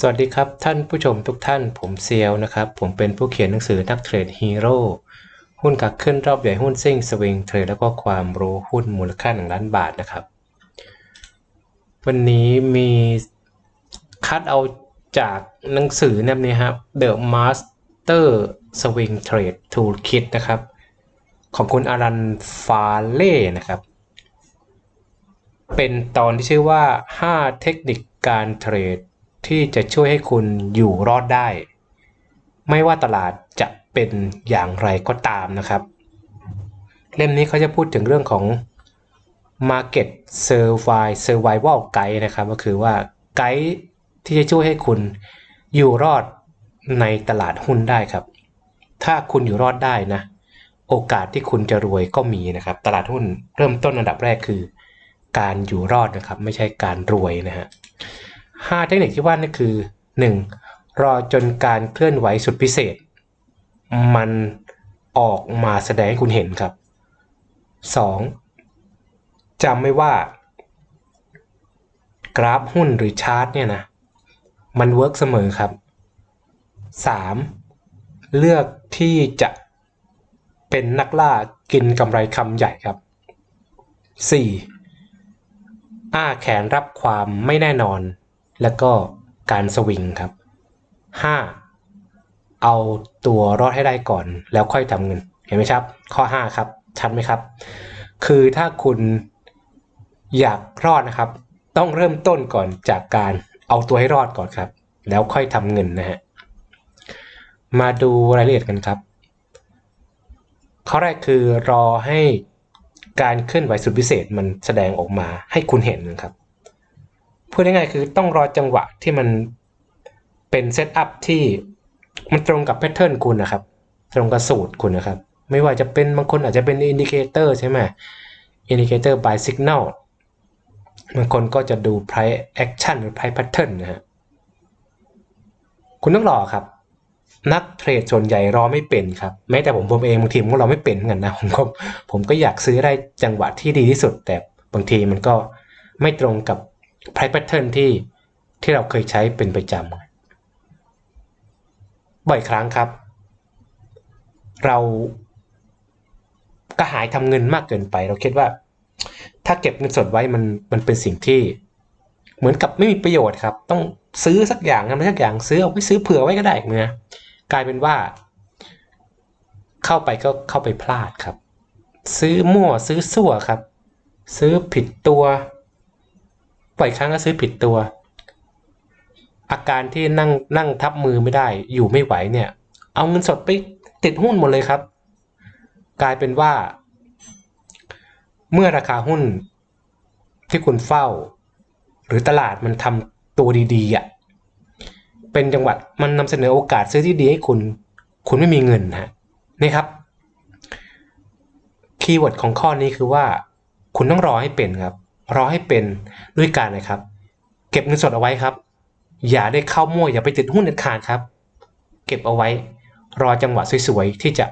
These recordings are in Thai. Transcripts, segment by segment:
สวัสดีครับท่านผู้ชมทุกท่านผมเซียวนะครับ ผมเป็นผู้เขียนหนังสือนักเทรดฮีโร่หุ้นกักขึ้นรอบใหญ่หุ้นซิ่งสวิงเทรดแล้วก็ความรู้หุ้นมูลค่าหนึ่งล้านบาทนะครับ วันนี้มีคัดเอาจากหนังสือเล่มนี้ครับ The Master Swing Trade Toolkit นะครับ ของคุณอารันฟาเล่นะครับ เป็นตอนที่ชื่อว่า 5 เทคนิคการเทรด ที่จะช่วยให้คุณอยู่รอดได้ ไม่ว่าตลาดจะเป็นอย่างไรก็ตามนะครับ เล่มนี้เขาจะพูดถึงเรื่องของ Market Survival Survival Guide นะครับ ก็คือว่าไกด์ที่จะช่วยให้คุณอยู่รอดในตลาดหุ้นได้ครับ ถ้าคุณอยู่รอดได้นะ โอกาสที่คุณจะรวยก็มีนะครับ ตลาดหุ้นเริ่มต้นอันดับแรกคือ การอยู่รอดนะครับ ไม่ใช่การรวยนะฮะ ห้าเทคนิคที่ว่านี่คือ 1. รอจนการเคลื่อนไหวสุดพิเศษ มันออกมาแสดงให้คุณเห็นครับ 2. จำไม่ว่า กราฟหุ้นหรือชาร์ตเนี่ยนะ มันเวิร์กเสมอครับ 3. เลือกที่จะเป็นนักล่ากินกำไรคำใหญ่ครับ 4. อ้าแขนรับความไม่แน่นอน แล้วก็การสวิงครับ 5. เอาตัวรอดให้ได้ก่อน แล้วค่อยทำเงิน เห็นไหมครับ ข้อ 5 ครับชัดไหมครับ คือถ้าคุณอยากรอดนะครับ ต้องเริ่มต้นก่อนจากการเอาตัวให้รอดก่อนครับ แล้วค่อยทำเงินนะฮะมาดูรายละเอียดกันครับ ข้อแรกคือรอให้การเคลื่อนไหวสุดพิเศษมันแสดงออกมาให้คุณเห็นนะครับ พูดง่ายๆคือต้องรอจังหวะที่มันเป็นเซตอัพที่มันตรงกับแพทเทิร์นคุณนะครับ ตรงกับสูตรคุณนะครับ ไม่ว่าจะเป็นบางคนอาจจะเป็นอินดิเคเตอร์ใช่ไหมอินดิเคเตอร์ by signal บางคนก็จะดู price action หรือ price pattern นะฮะคุณต้องรอครับ นักเทรดส่วนใหญ่รอไม่เป็นครับแม้แต่ผมผมเองบางทีผมก็รอไม่เป็นเหมือนกันนะผมก็ผมก็อยากซื้อได้จังหวะที่ดีที่สุด แต่บางทีมันก็ไม่ตรงกับ price pattern ที่ที่เราเคยใช้เป็นประจำบ่อยครั้งครับ เรากระหายทำเงินมากเกินไป เราคิดว่า ถ้าเก็บเงินสดไว้มันมันเป็นสิ่งที่ เหมือนกับไม่มีประโยชน์ครับ ต้องซื้อสักอย่างทำอะไรสักอย่างซื้อเอาไว้ซื้อเผื่อไว้ก็ได้เนะกลายเป็นว่า เข้าไปก็เข้าไปพลาดครับ ซื้อมั่วซื้อสั่วครับ ซื้อผิดตัว ปล่อยครั้งก็ซื้อผิดตัว อาการที่นั่งนั่งทับมือไม่ได้ อยู่ไม่ไหวเนี่ย เอาเงินสดไปติดหุ้นหมดเลยครับ กลายเป็นว่า เมื่อราคาหุ้นที่คุณเฝ้า หรือตลาดมันทำตัวดีๆอะเป็นจังหวัดมันนำเสนอโอกาสซื้อที่ดีให้คุณ คุณไม่มีเงินฮะนี่ครับคีย์เวิร์ดของข้อนี้คือว่า คุณต้องรอให้เป็นครับ รอให้เป็นด้วยการนะครับ เก็บเงินสดเอาไว้ครับ อย่าได้เข้ามั่วอย่าไปติดหุ้นเด็ดขาดครับ เก็บเอาไว้ รอจังหวะสวยๆที่จะ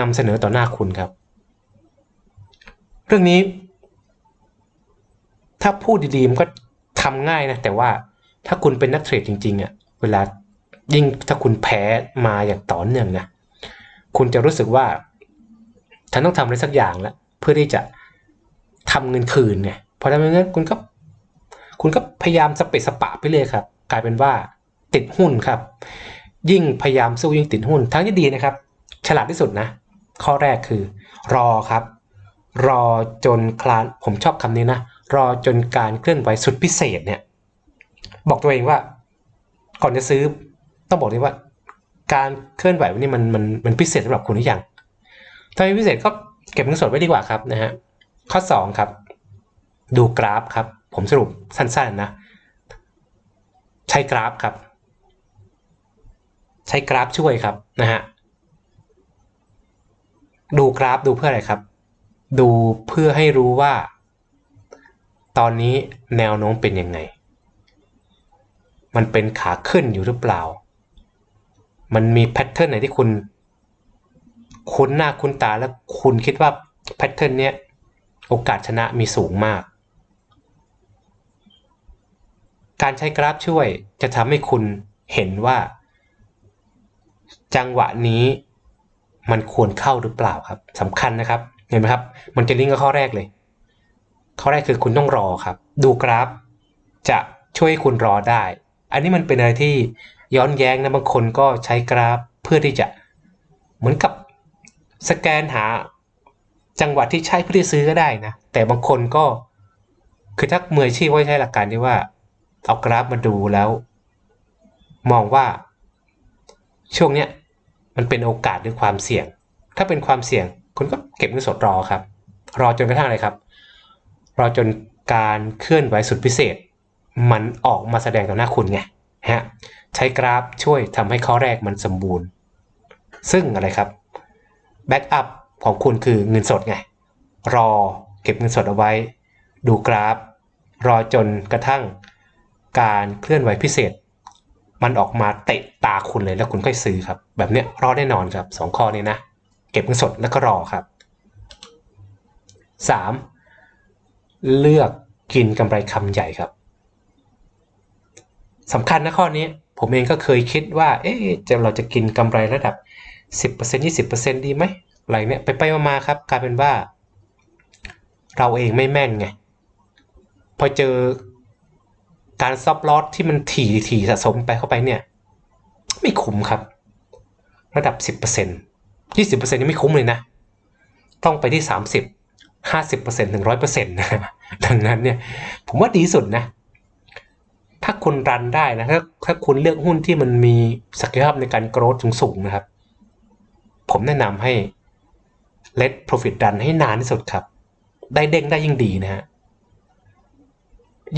นำเสนอต่อหน้าคุณครับ เรื่องนี้ ถ้าพูดดีๆมันก็ทำง่ายนะ แต่ว่าถ้าคุณเป็นนักเทรดจริงๆอะเวลายิ่งถ้าคุณแพ้มาอย่างต่อเนื่องนะคุณจะรู้สึกว่าฉันต้องทำอะไรสักอย่างแล้วเพื่อที่จะ ทำเงินคืนไงพอทำอย่างนั้นคุณก็ คุณก็พยายามสเปซสปะไปเลยครับ กลายเป็นว่าติดหุ้นครับ ยิ่งพยายามสู้ยิ่งติดหุ้น ทั้งที่ดีนะครับ ฉลาดที่สุดนะ ข้อแรกคือ รอครับ รอจนคลานผมชอบคำนี้นะ รอจนการเคลื่อนไหวสุดพิเศษเนี่ย บอกตัวเองว่า ก่อนจะซื้อต้องบอกเลยว่า การเคลื่อนไหววันนี้มันมันมันพิเศษสำหรับคุณหรือยังถ้าไม่พิเศษก็เก็บเงินสดไว้ดีกว่าครับนะฮะ ข้อ 2 ครับ ดูกราฟครับ ผมสรุปสั้นๆนะ ใช้กราฟครับ ใช้กราฟช่วยครับนะฮะดูกราฟดูเพื่ออะไรครับ ดูเพื่อให้รู้ว่า ตอนนี้แนวโน้มเป็นยังไง มันเป็นขาขึ้นอยู่หรือเปล่า มันมีแพทเทิร์นไหนที่คุณ คุ้นหน้าคุ้นตาแล้วคุณคิดว่าแพทเทิร์นเนี้ย โอกาสชนะมีสูงมาก การใช้กราฟช่วยจะทำให้คุณเห็นว่า จังหวะนี้มันควรเข้าหรือเปล่าครับสำคัญนะครับ เห็นไหมครับ มันจะลิงก์กับข้อแรกเลย ข้อแรกคือคุณต้องรอครับ ดูกราฟ จะช่วยคุณรอได้ อันนี้มันเป็นอะไรที่ย้อนแย้งนะบางคนก็ใช้กราฟเพื่อที่จะเหมือนกับสแกนหา จังหวะที่ใช่เพื่อที่ซื้อก็ได้นะ แต่บางคนก็ คือถ้ามืออาชีพก็ใช้หลักการที่ว่า เอากราฟมาดูแล้ว มองว่า ช่วงเนี้ยมันเป็นโอกาสหรือความเสี่ยง ถ้าเป็นความเสี่ยงคุณก็เก็บเงินสดรอครับ รอจนกระทั่งอะไรครับ รอจนการเคลื่อนไหวสุดพิเศษ มันออกมาแสดงต่อหน้าคุณไงฮะใช้กราฟช่วยทำให้ข้อแรกมันสมบูรณ์ ซึ่งอะไรครับแบ็กอัพ ของคุณคือเงินสดไง รอเก็บเงินสดเอาไว้ ดูกราฟ รอจนกระทั่งการเคลื่อนไหวพิเศษ มันออกมาเตะตาคุณเลยแล้วคุณค่อยซื้อครับ แบบเนี้ยรอดแน่นอนครับสองข้อนี้นะ เก็บเงินสดแล้วก็รอครับ 3. เลือกกินกำไรคำใหญ่ครับสำคัญนะข้อนี้ผมเองก็เคยคิดว่า เอ๊ะเราจะกินกำไรระดับ 10% 20%ดีไหม อะไรเนี่ยไปไปมาครับกลายเป็นว่า เราเองไม่แม่นไง พอเจอการซับลอสที่มันถี่ถี่สะสมไปเข้าไปเนี่ย ไม่คุ้มครับ ระดับ 10% 20%นี่ไม่คุ้มเลยนะ ต้องไปที่ 30 50%ถึง100%นะดังนั้นเนี่ย ผมว่าดีสุดนะ ถ้าคุณรันได้นะ ถ้าถ้าคุณเลือกหุ้นที่มันมีศักยภาพในการโกรธสูงๆนะครับ ผมแนะนำให้ let profit run ให้นานที่สุดครับ ได้เด้งได้ยิ่งดีนะฮะ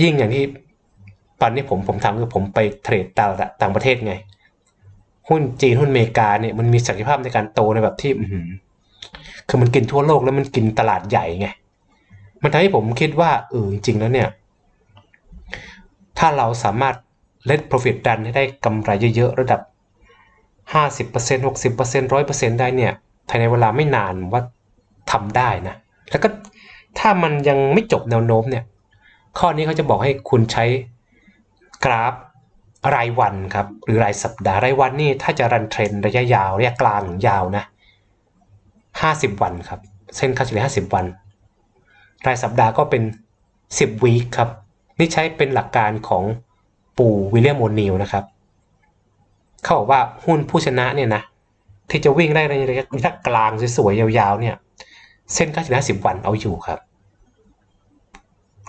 ยิ่งอย่างที่ตอนนี้ผมผมทำคือผมไปเทรดต่างต่างประเทศไง หุ้นจีนหุ้นอเมริกาเนี่ยมันมีศักยภาพในการโตในแบบที่อืคือมันกินทั่วโลกแล้วมันกินตลาดใหญ่ไง มันทำให้ผมคิดว่าเออจริง ๆ แล้วเนี่ย ถ้าเราสามารถ let profit run ให้ได้กำไรเยอะ ๆ ระดับ 50% 60% 100%ได้เนี่ยายในเวลาไม่นานว่าทำได้นะ แล้วก็ถ้ามันยังไม่จบแนวโน้มเนี่ย ข้อนี้เขาจะบอกให้คุณใช้กราฟรายวันครับ หรือรายสัปดาห์รายวันนี่ถ้าจะรันเทรนระยะยาวระยะกลางถึงยาวนะ50วันครับ เส้นค่าเฉลี่ย50วัน รายสัปดาห์ก็เป็น10วีคครับ นี่ใช้เป็นหลักการของปู่วิลเลียมโอนิลนะครับ เขาบอกว่าหุ้นผู้ชนะเนี่ยนะ ที่จะวิ่งได้ในระยะระยะกลางสวยๆยาวๆเนี่ย เส้นค่าเฉลี่ย10วันเอาอยู่ครับ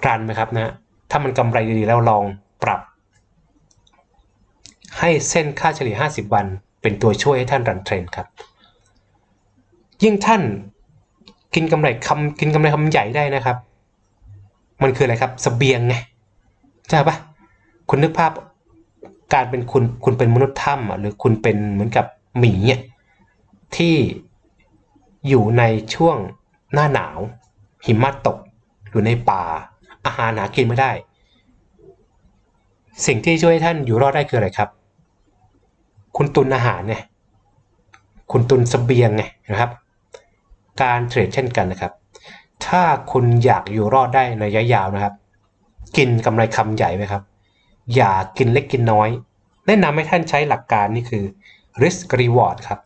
รันไหมครับนะ ถ้ามันกำไรดีๆแล้วลองปรับ ให้เส้นค่าเฉลี่ย 50 วัน เป็นตัวช่วยให้ท่านรันเทรนครับ ยิ่งท่านกินกำไรคำกินกำไรคำใหญ่ได้นะครับ มันคืออะไรครับสเสบียงไงใช่ปะคุณนึกภาพการเป็นคุณคุณเป็นมนุษย์ถ้ำหรือคุณเป็นเหมือนกับหมีอะ ที่อยู่ในช่วงหน้าหนาว หิมะตก อยู่ในป่า อาหารหากินไม่ได้ สิ่งที่ช่วยท่านอยู่รอดได้คืออะไรครับ คุณตุนอาหารเนี่ยคุณตุนสเสบียงไงนะครับ การเทรดเช่นกันนะครับ ถ้าคุณอยากอยู่รอดได้ในระยะยาวนะครับ กินกำไรคำใหญ่ไหมครับ อย่ากินเล็กกินน้อย แนะนำให้ท่านใช้หลักการนี่คือ risk reward ครับ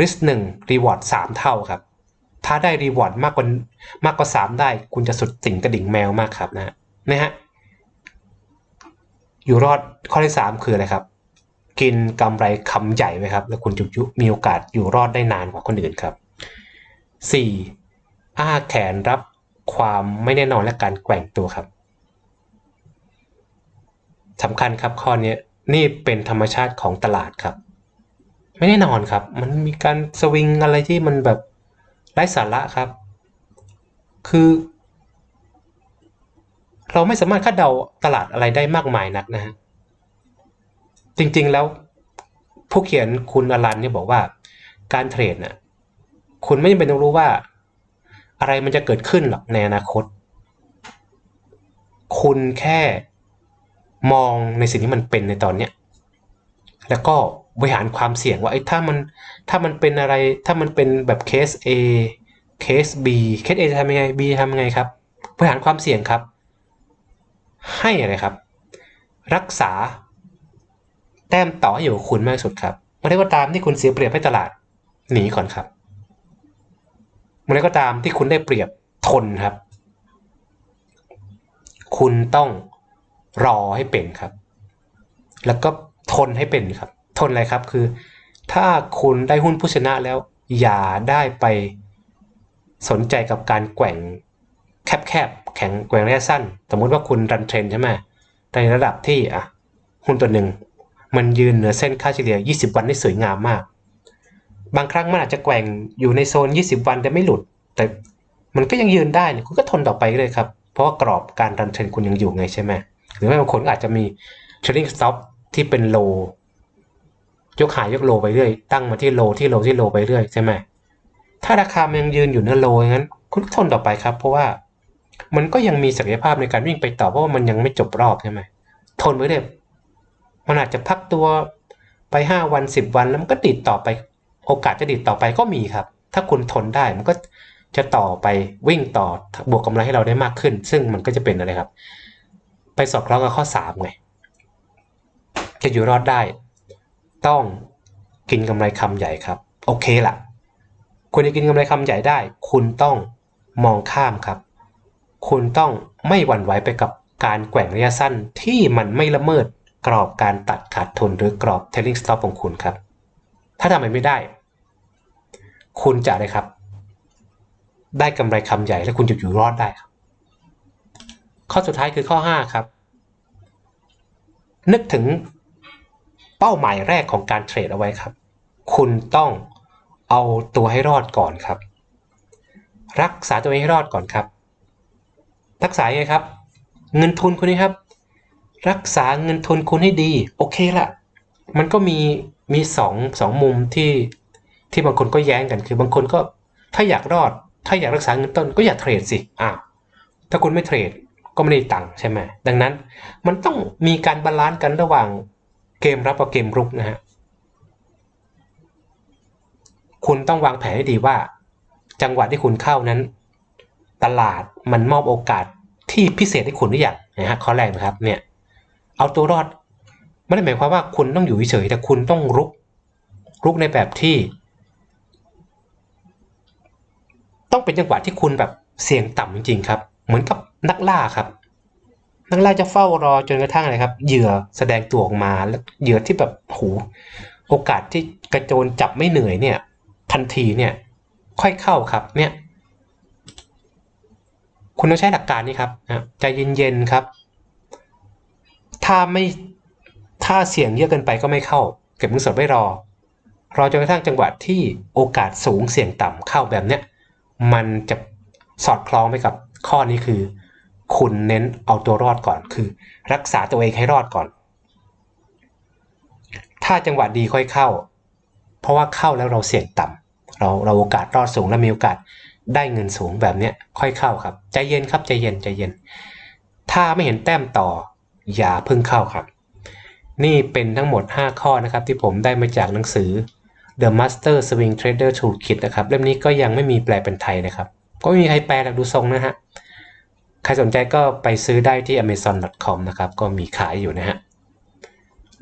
risk 1 reward 3เท่าครับ ถ้าได้ reward มากกว่ามากกว่า3ได้ คุณจะสุดสิงกระดิ่งแมวมากครับนะนะฮะอยู่รอดข้อที่3คืออะไรครับกินกำไรคำใหญ่ไหมครับ แล้วคุณจะมีโอกาสอยู่รอดได้นานกว่าคนอื่นครับ 4. อ้าแขนรับความไม่แน่นอนและการแกว่งตัวครับสำคัญครับข้อนี้นี่เป็นธรรมชาติของตลาดครับ ไม่แน่นอนครับ มันมีการสวิงอะไรที่มันแบบไร้สาระครับ คือ เราไม่สามารถคาดเดาตลาดอะไรได้มากมายนักนะฮะ จริงๆแล้วผู้เขียนคุณอลันเนี่ยบอกว่า การเทรดน่ะ คุณไม่จำเป็นต้องรู้ว่า อะไรมันจะเกิดขึ้นหรอกในอนาคต คุณแค่มองในสิ่งที่มันเป็นในตอนเนี้ย แล้วก็ บริหารความเสี่ยงว่าไอ้ถ้ามันถ้ามันเป็นอะไรถ้ามันเป็นแบบเคส A เคส B เคส A จะทำยังไง B จะทำยังไงครับบริหารความเสี่ยงครับ ให้อะไรครับ รักษา แต้มต่อให้อยู่กับคุณมากที่สุดครับเมื่อใดก็ตามที่คุณเสียเปรียบให้ตลาดหนีก่อนครับเมื่อใดก็ตามที่คุณได้เปรียบทนครับ คุณต้องรอให้เป็นครับ แล้วก็ทนให้เป็นครับ นอะไรครับ คือ ถ้าคุณได้หุ้นผู้ชนะแล้ว อย่าได้ไปสนใจกับการแกว่งแคบๆแข็งแกว่งระยะสั้น สมมุติว่าคุณรันเทรนใช่ไหมในระดับที่อะหุ้นตัวหนึ่ง มันยืนเหนือเส้นค่าเฉลี่ย 20 วันได้สวยงามมาก บางครั้งมันอาจจะแกว่งอยู่ในโซน 20 วันแต่ไม่หลุด แต่มันก็ยังยืนได้เนี่ยคุณก็ทนต่อไปเลยครับ เพราะว่ากรอบการรันเทรนคุณยังอยู่ไงใช่ไหมหรือไม่บางคนอาจจะมี trading stop ที่เป็น low ยกหายยกโลไปเรื่อย ตั้งมาที่โลที่โลที่โลไปเรื่อยใช่ไหมถ้าราคามันยังยืนอยู่เนื้อโลอย่างนั้น คุณทนต่อไปครับ เพราะว่ามันก็ยังมีศักยภาพในการวิ่งไปต่อเพราะว่ามันยังไม่จบรอบใช่ไหมทนไว้เลยมันอาจจะพักตัวไป 5 วัน 10 วันแล้วมันก็ดิดต่อไป โอกาสจะดิดต่อไปก็มีครับ ถ้าคุณทนได้มันก็จะต่อไปวิ่งต่อบวกกำไรให้เราได้มากขึ้น ซึ่งมันก็จะเป็นอะไรครับ ไปสอดคล้องกับข้อ3ไงจะอยู่รอดได้ ต้องกินกำไรคำใหญ่ครับ โอเคล่ะคุณจะกินกำไรคำใหญ่ได้ คุณต้องมองข้ามครับ คุณต้องไม่หวั่นไหวไปกับการแกว่งระยะสั้นที่มันไม่ละเมิดกรอบการตัดขาดทุนหรือกรอบ trailing stop ของคุณครับ ถ้าทำมันไม่ได้ คุณจะอะไรครับ ได้กำไรคำใหญ่และคุณจะอยู่รอดได้ครับ ข้อสุดท้ายคือข้อ 5 ครับ นึกถึง เป้าหมายแรกของการเทรดเอาไว้ครับ คุณต้องเอาตัวให้รอดก่อนครับ รักษาตัวเองให้รอดก่อนครับ รักษาไงครับ เงินทุนคุณนี่ครับ รักษาเงินทุนคุณให้ดี โอเคละมันก็มีมีสองสองมุมที่ที่บางคนก็แย้งกันคือบางคนก็ถ้าอยากรอด ถ้าอยากรักษาเงินต้นก็อย่าเทรดสิอ้าวถ้าคุณไม่เทรดก็ไม่ได้ตังค์ใช่ไหมดังนั้นมันต้องมีการบาลานซ์กันระหว่าง เกมรับกับเกมรุกนะฮะคุณต้องวางแผนให้ดีว่า จังหวะที่คุณเข้านั้น ตลาดมันมอบโอกาสที่พิเศษให้คุณหรือยังนะฮะข้อแรกนะครับเนี่ยเอาตัวรอดไม่ได้หมายความว่าคุณต้องอยู่เฉยแต่คุณต้องรุก รุกในแบบที่ ต้องเป็นจังหวะที่คุณแบบเสี่ยงต่ำจริงๆครับ เหมือนกับนักล่าครับ นักล่าจะเฝ้ารอจนกระทั่งอะไรครับ เหยื่อแสดงตัวออกมาแล้วเหยื่อที่แบบโหโอกาสที่กระโจนจับไม่เหนื่อยเนี่ย ทันทีเนี่ย ค่อยเข้าครับ เนี่ย คุณต้องใช้หลักการนี้ครับนะใจเย็นๆครับ ถ้าไม่ถ้าเสี่ยงเยอะเกินไปก็ไม่เข้า เก็บเงินสดไว้รอรอจนกระทั่งจังหวะที่โอกาสสูงเสี่ยงต่ำเข้าแบบเนี้ยมันจะสอดคล้องไปกับข้อนี้คือ คุณเน้นเอาตัวรอดก่อน คือ รักษาตัวเองให้รอดก่อน ถ้าจังหวะดีค่อยเข้า เพราะว่าเข้าแล้วเราเสี่ยงต่ำเราเราโอกาสรอดสูงและมีโอกาสได้เงินสูงแบบเนี้ยค่อยเข้าครับ ใจเย็นครับใจเย็นใจเย็น ถ้าไม่เห็นแต้มต่อ อย่าเพิ่งเข้าครับ นี่เป็นทั้งหมด 5 ข้อนะครับที่ผมได้มาจากหนังสือ The Master Swing Trader Toolkit นะครับเล่มนี้ก็ยังไม่มีแปลเป็นไทยนะครับ ก็ไม่มีใครแปลหรอกดูทรงนะฮะ ใครสนใจก็ไปซื้อได้ที่ amazon.com นะครับ ก็มีขายอยู่นะฮะ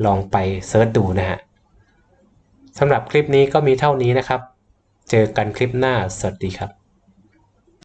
ลองไปเซิร์ชดูนะฮะสำหรับคลิปนี้ก็มีเท่านี้นะครับ เจอกันคลิปหน้า สวัสดีครับ